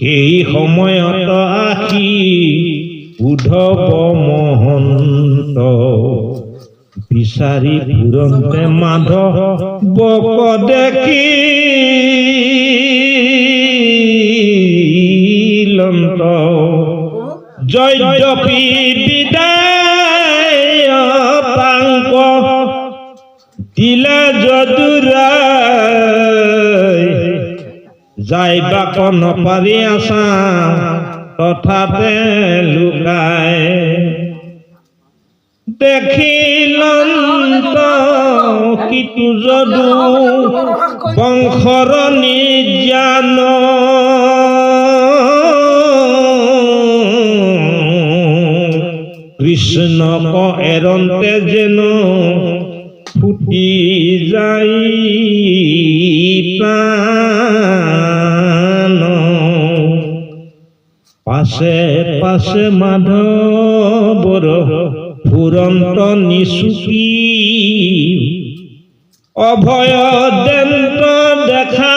সেই সময়ত আহি উদ্ধৱ মহন্ত। বিচাৰি ফুৰন্তে মাধৱ বক দেখি লন্ত। যাইবাক নপাৰি আছা তথাতে লুকাই দেখিলন্ত কিতু যদু বংশৰ নিজান। কৃষ্ণক এৰন্তে যেন পাছে পাছে মাধৱৰ ফুৰন্ত নিচুকি অভয় দেন্ত দেখা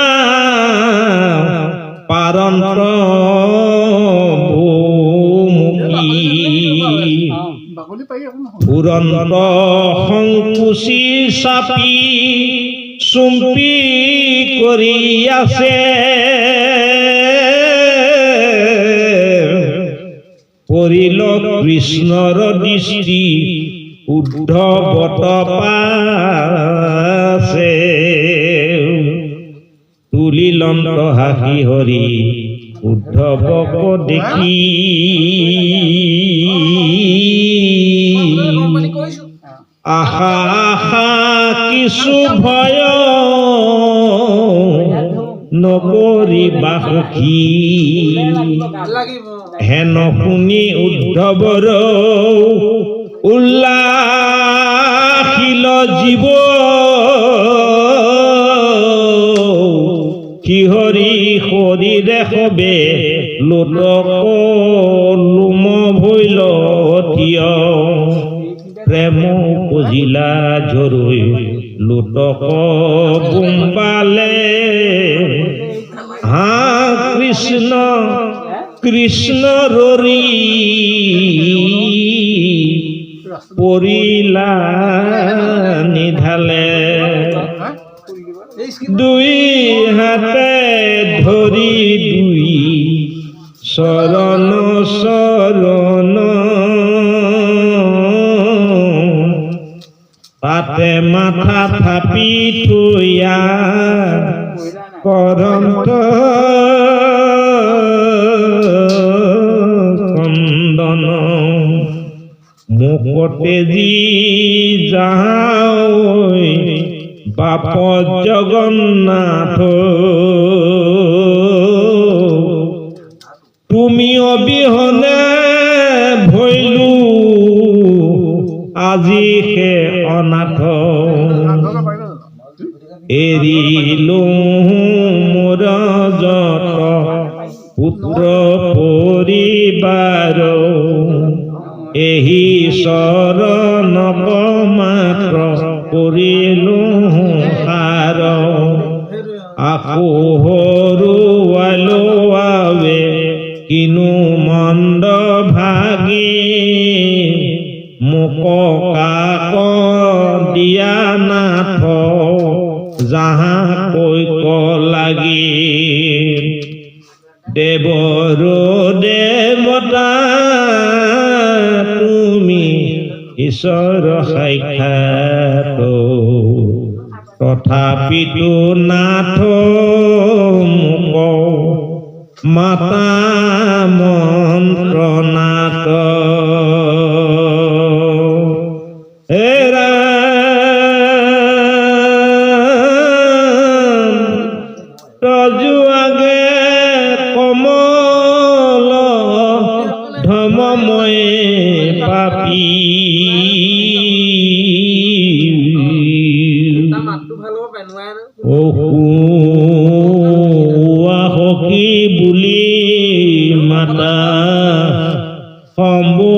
পাৰি একো সংকুচি চাপি চুম্পি কৰি আছে পৰিল কৃষ্ণৰ দৃষ্টি উদ্ধৱত পাছে তুলিলন্ত হাঁহি হৰি উদ্ধৱক দেখি। আশা আশা কিছু ভয় নকৰিবা সুখী হেন শুনি উদ্ধৱৰ উল্লাসিল জীৱ কিহৰি শৰীৰে সবে লোটক লোম ভৈল থিয় প্ৰেম পুজিলা ঝৰুই লোটক গুম্বালে হা কৃষ্ণ কৃষ্ণ ৰৰি পৰিলা নিধালে। দুই হাতে ধৰি দুই চৰণ চৰণ তাতে মাথা থাপি থৈয়া কৰন্ত মুকতে যি যাওঁ বাপ জগন্নাথ। তুমি অবিহনে ভৈলো আজি সে অনাথ। আঠটা আকৌ হৰুৱালো আৱে কিনো মন্দ ভাগি মোক কাক দিয়া নাথ, যাহা কৈক লাগি। দেৱৰ দেৱতা তুমি ঈশ্বৰ সাক্ষাৎ তথাপিতো নাথ মাতা মন্ত্ৰ নাথ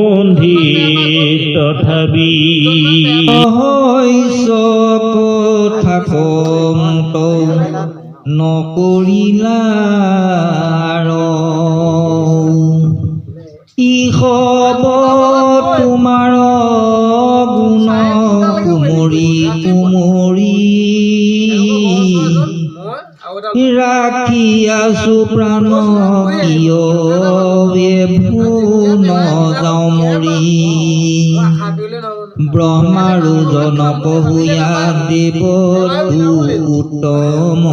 বন্ধি তথাপি। থাকন্ত নকৰিলা ই হব তোমাৰ গুণ কুমৰি কুমৰি। মই আৰু এটা ৰাখি আছো প্ৰাণ কিয় ভুন যাওঁ মৰি আশা কৰিলে নহ'ব ব্ৰহ্মাৰো জনক ভূঞা দেৱ উত্তম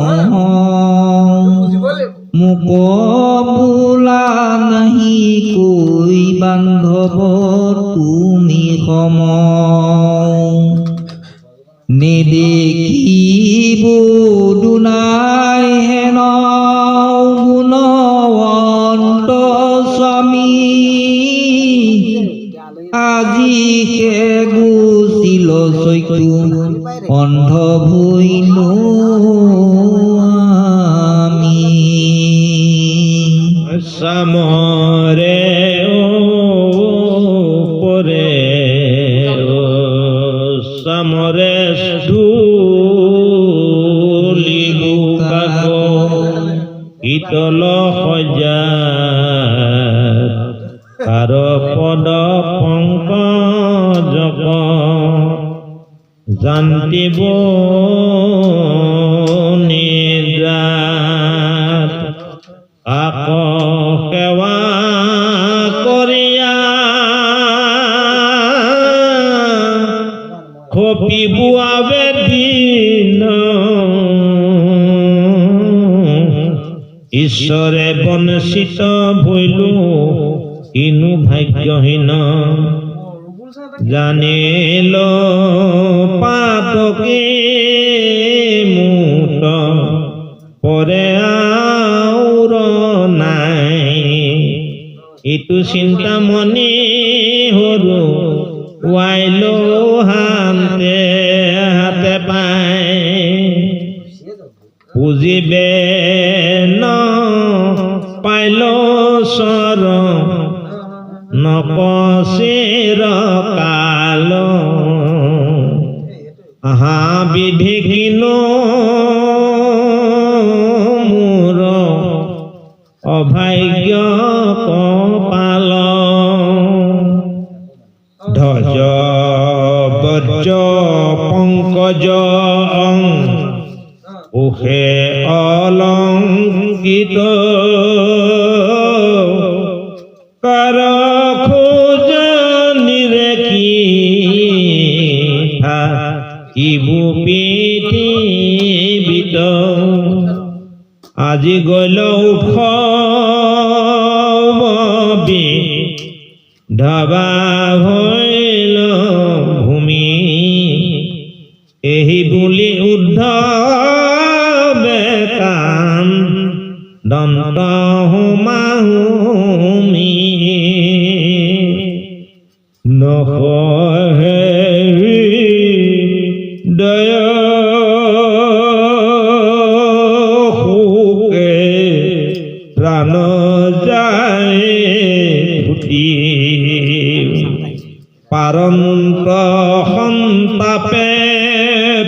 মোক বোলা নাহি কৈ বান্ধৱ তুমি সম নেদেখিব দুনাই হেন গুণৱন্ত স্বামী। আজি সে গুচিল চৈকু অন্ধ ভৈলো আমি সামরে পদ পংকজক জান্তিব নিদ্ৰাত আক সেৱা কৰিয়া খপি বোৱাবে দিন ঈশ্বৰে বঞ্চিত ভৈলো কিনো ভাগ্যহীন জানিল পাতকে মুট পৰে আউৰ নাই। ইটু চিন্তামণি হরু ৱাইল অভাগ্য কপাল ধ্বজ বজ্ৰ পংকজ উষে অলংকিত কৰ খোজ নিৰেখি ইবু পৃথিৱীত আজি গ'ল উৎসৱবি দন্ত হুমাহুমি নহে দয় সুকে প্ৰাণ যায় ফুটি। পাৰন্ত সন্তাপে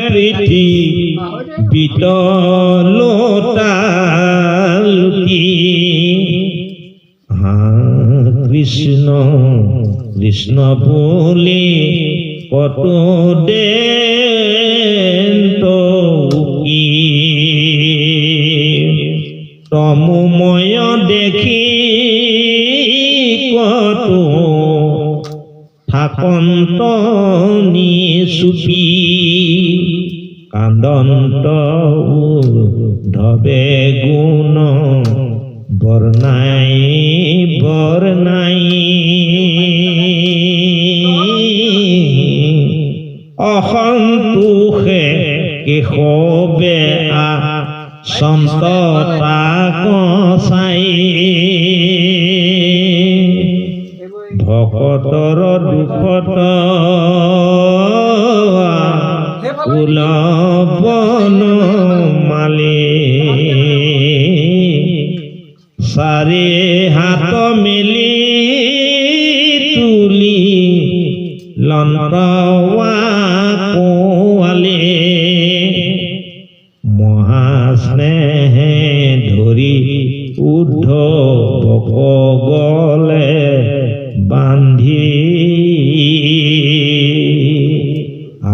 পৃথি বিতলোটালুটি কৃষ্ণ বুলি কত দে তমময় দেখি কত থাকন্ত নিচুপি কান্দন্ত কেশৱে আ সন্ততা কচাই ভকতৰ দুখত উলবন মালে চাৰি হাত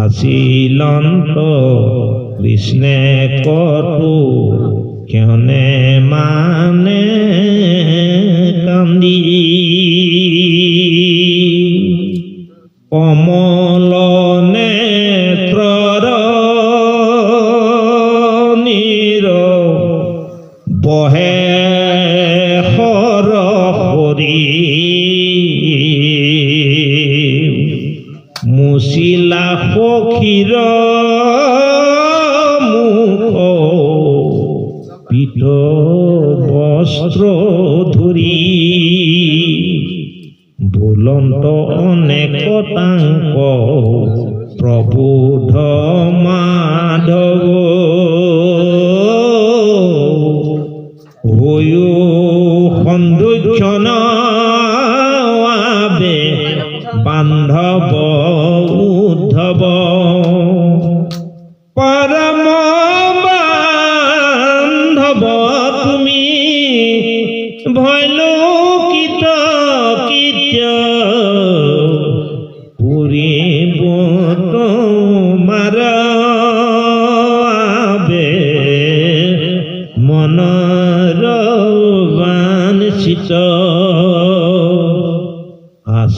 আসিলন্ত কৃষ্ণে কটু কেহনে মান বুলন্ত অনেকতাংক প্ৰবোধ মাধৱ হৈও সৌন্দৰ্য বাবে বান্ধৱ উদ্ধৱ পৰম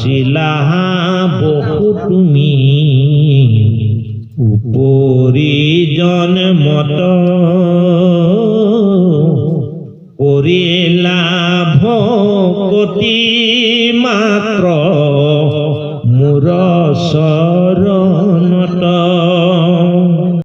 আছিলা বহু তুমি উপরি জন্মত